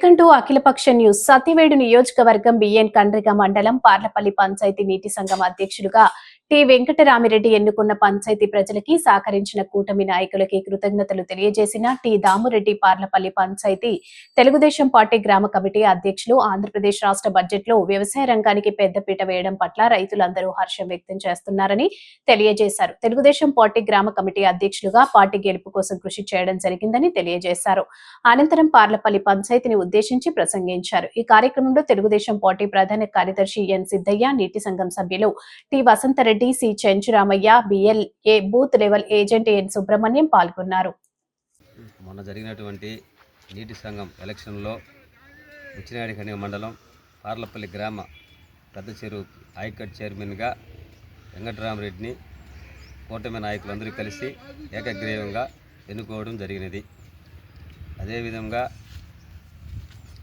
Welcome to Akhilapaksha news Satyavedu నియోజకవర్గం BN Kandriga మండలం పార్లపల్లి పంచాయతీ నీటి సంఘం అధ్యక్షుడుగా టి. వెంకటరామిరెడ్డి ఎన్నుకున్న పంచాయతీ ప్రజలకి సహకరించిన కూటమి నాయకులకి కృతజ్ఞతలు తెలియజేసిన టి. దామురెడ్డి పార్లపల్లి పంచాయతీ తెలుగుదేశం పార్టీ గ్రామ కమిటీ అధ్యక్షులు ఆంధ్రప్రదేశ్ రాష్ట్ర బడ్జెట్లో వ్యవసాయ రంగానికి పెద్దపీట వేయడం పట్ల రైతులందరూ హర్షం వ్యక్తం చేస్తున్నారని తెలియజేశారు. తెలుగుదేశం పార్టీ గ్రామ కమిటీ అధ్యక్షులుగా పార్టీ గెలుపు కోసం కృషి చేయడం జరిగిందని తెలియజేశారు. అనంతరం పార్లపల్లి పంచాయతీని ఉద్దేశించి ప్రసంగించారు. ఈ కార్యక్రమంలో తెలుగుదేశం పార్టీ ప్రధాన కార్యదర్శి ఎన్. సిద్దయ్య నీటి సంఘం సభ్యులు T. Vasanthareddy C Chenchuramaiah BLA booth level agent N Subrahmanyam పాల్గొన్నారు. మొన్న జరిగినటువంటి నీటి సంఘం ఎలక్షన్లో ఉచ్చినాడి మండలం పార్లపల్లి గ్రామ పెద్ద చెరువు ఆయకట్ చైర్మన్గా వెంకటరామరెడ్డిని కూటమి నాయకులందరూ కలిసి ఏకగ్రీవంగా ఎన్నుకోవడం జరిగినది. అదేవిధంగా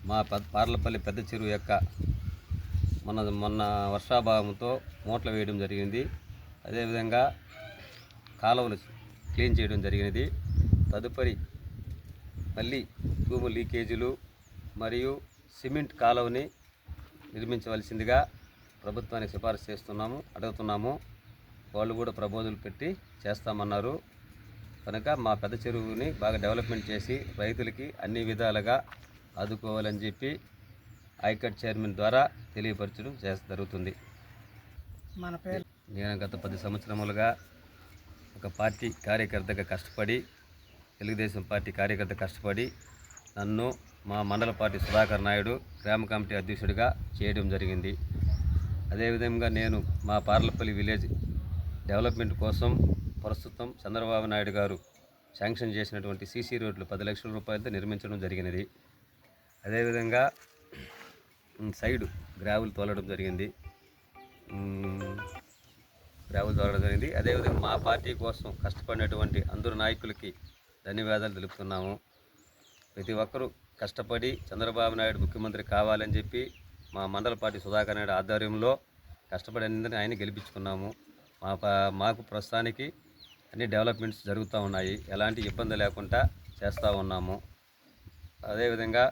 మా పార్లపల్లి పెద్ద చెరువు యొక్క మొన్న మొన్న వర్షాభావంతో మూటలు వేయడం జరిగింది. అదేవిధంగా కాలువలు క్లీన్ చేయడం జరిగినది. తదుపరి మళ్ళీ భూము లీకేజీలు మరియు సిమెంట్ కాలువని నిర్మించవలసిందిగా ప్రభుత్వానికి సిఫారసు చేస్తున్నాము అడుగుతున్నాము. వాళ్ళు కూడా ప్రపోజల్ పెట్టి చేస్తామన్నారు. కనుక మా పెద్ద చెరువుని బాగా డెవలప్మెంట్ చేసి రైతులకి అన్ని విధాలుగా ఆదుకోవాలని చెప్పి ఐకట్ చైర్మన్ ద్వారా తెలియపరచడం చేస్త జరుగుతుంది. మన పేరు నేను గత పది సంవత్సరములుగా ఒక పార్టీ కార్యకర్తగా కష్టపడి తెలుగుదేశం పార్టీ కార్యకర్త కష్టపడి నన్ను మా మండల పార్టీ సుధాకర్ నాయుడు గ్రామ కమిటీ అధ్యక్షుడిగా చేయడం జరిగింది. అదేవిధంగా నేను మా పార్లపల్లి విలేజ్ డెవలప్మెంట్ కోసం ప్రస్తుతం చంద్రబాబు నాయుడు గారు శాంక్షన్ చేసినటువంటి సీసీ రోడ్లు పది లక్షల రూపాయలతో నిర్మించడం జరిగినది. అదేవిధంగా సైడ్ గ్రావులు తోలడం జరిగింది. గ్రావులు తోలడం జరిగింది. అదేవిధంగా మా పార్టీ కోసం కష్టపడినటువంటి అందరు నాయకులకి ధన్యవాదాలు తెలుపుతున్నాము. ప్రతి ఒక్కరూ కష్టపడి చంద్రబాబు నాయుడు ముఖ్యమంత్రి కావాలని చెప్పి మా మండల పార్టీ సుధాకర్ నాయుడు ఆధ్వర్యంలో కష్టపడి అందరినీ ఆయన గెలిపించుకున్నాము. మా మాకు ప్రస్తుతానికి అన్ని డెవలప్మెంట్స్ జరుగుతూ ఉన్నాయి. ఎలాంటి ఇబ్బంది లేకుండా చేస్తూ ఉన్నాము. అదేవిధంగా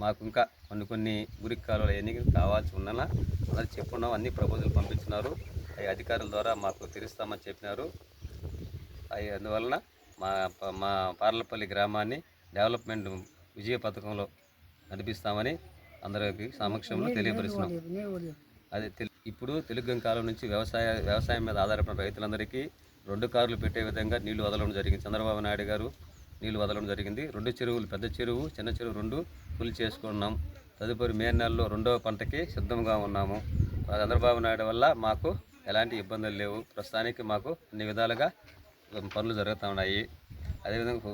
మాకు ఇంకా కొన్ని కొన్ని గురికి కాలువలు ఎన్ని కావాల్సి ఉన్నలా అది చెప్పున్నాం అన్ని ప్రపోజల్ పంపించినారు. అవి అధికారుల ద్వారా మాకు తెలుస్తామని చెప్పినారు. అవి అందువలన మా మా పార్లపల్లి గ్రామాన్ని డెవలప్మెంట్ విజయ పథకంలో నడిపిస్తామని అందరికి సమక్షంలో తెలియపరుస్తున్నాం అదే తెలు- ఇప్పుడు తెలుగు కాలం నుంచి వ్యవసాయ వ్యవసాయం మీద ఆధారపడిన రైతులందరికీ రెండు కార్లు పెట్టే విధంగా నీళ్ళు వదలడం జరిగింది. చంద్రబాబు నాయుడు గారు నీళ్ళు వదలడం జరిగింది. రెండు చెరువులు పెద్ద చెరువు చిన్న చెరువు రెండు ఫుల్ చేసుకున్నాం. తదుపరి మే నెలలో రెండవ పంటకి సిద్ధంగా ఉన్నాము. చంద్రబాబు నాయుడు వల్ల మాకు ఎలాంటి ఇబ్బందులు లేవు. ప్రస్తుతానికి మాకు అన్ని విధాలుగా పనులు జరుగుతూ ఉన్నాయి. అదేవిధంగా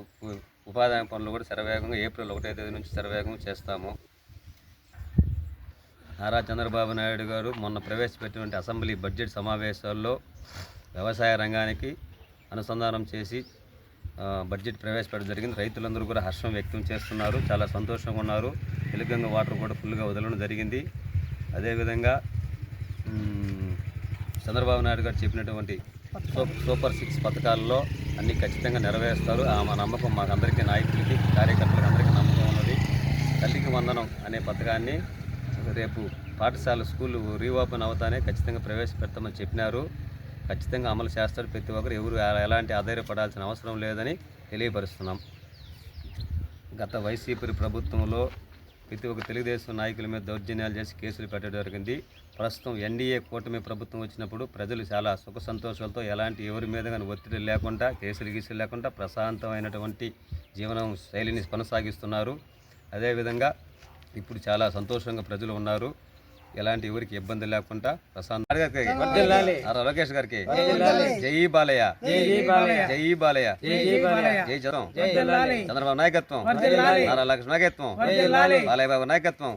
ఉపాధి పనులు కూడా శరవేగంగా ఏప్రిల్ ఒకటో తేదీ నుంచి శరవేగం చేస్తాము. నారా చంద్రబాబు నాయుడు గారు మొన్న ప్రవేశపెట్టినటువంటి అసెంబ్లీ బడ్జెట్ సమావేశాల్లో వ్యవసాయ రంగానికి అనుసంధానం చేసి బడ్జెట్ ప్రవేశపెట్టడం జరిగింది. రైతులందరూ కూడా హర్షం వ్యక్తం చేస్తున్నారు. చాలా సంతోషంగా ఉన్నారు. తెలుగంగ వాటర్ కూడా ఫుల్గా వదలడం జరిగింది. అదేవిధంగా చంద్రబాబు నాయుడు గారు చెప్పినటువంటి సూపర్ సిక్స్ పథకాల్లో అన్ని ఖచ్చితంగా నెరవేరుస్తారు. ఆ మా నమ్మకం మాకందరికీ నాయకులకి కార్యకర్తలకు అందరికీ నమ్మకం ఉన్నది. తల్లికి వందనం అనే పథకాన్ని రేపు పాఠశాల స్కూల్ రీఓపెన్ అవుతానే ఖచ్చితంగా ప్రవేశపెడతామని చెప్పినారు. ఖచ్చితంగా అమలు చేస్తారు ప్రతి ఒక్కరు. ఎవరు ఎలాంటి ఆధారపడాల్సిన అవసరం లేదని తెలియపరుస్తున్నాం. గత వైసీపీ ప్రభుత్వంలో ప్రతి ఒక్క తెలుగుదేశం నాయకుల మీద దౌర్జన్యాలు చేసి కేసులు పెట్టడం జరిగింది. ప్రస్తుతం ఎన్డీఏ కూటమి ప్రభుత్వం వచ్చినప్పుడు ప్రజలు చాలా సుఖ సంతోషాలతో ఎలాంటి ఎవరి మీద కానీ ఒత్తిడి లేకుండా కేసులు గీసులు లేకుండా ప్రశాంతమైనటువంటి జీవనం శైలిని కొనసాగిస్తున్నారు. అదేవిధంగా ఇప్పుడు చాలా సంతోషంగా ప్రజలు ఉన్నారు. ఎలాంటి ఎవరికి ఇబ్బంది లేకుండా ప్రశాంత నారా లోకేష్ గారికి. జై బాలయ్య. జై బాలయ్య. జై జనం చంద్రబాబు నాయకత్వం. నారా లక్ష్మణ నాయకత్వం. బాలయ్య బాబు నాయకత్వం.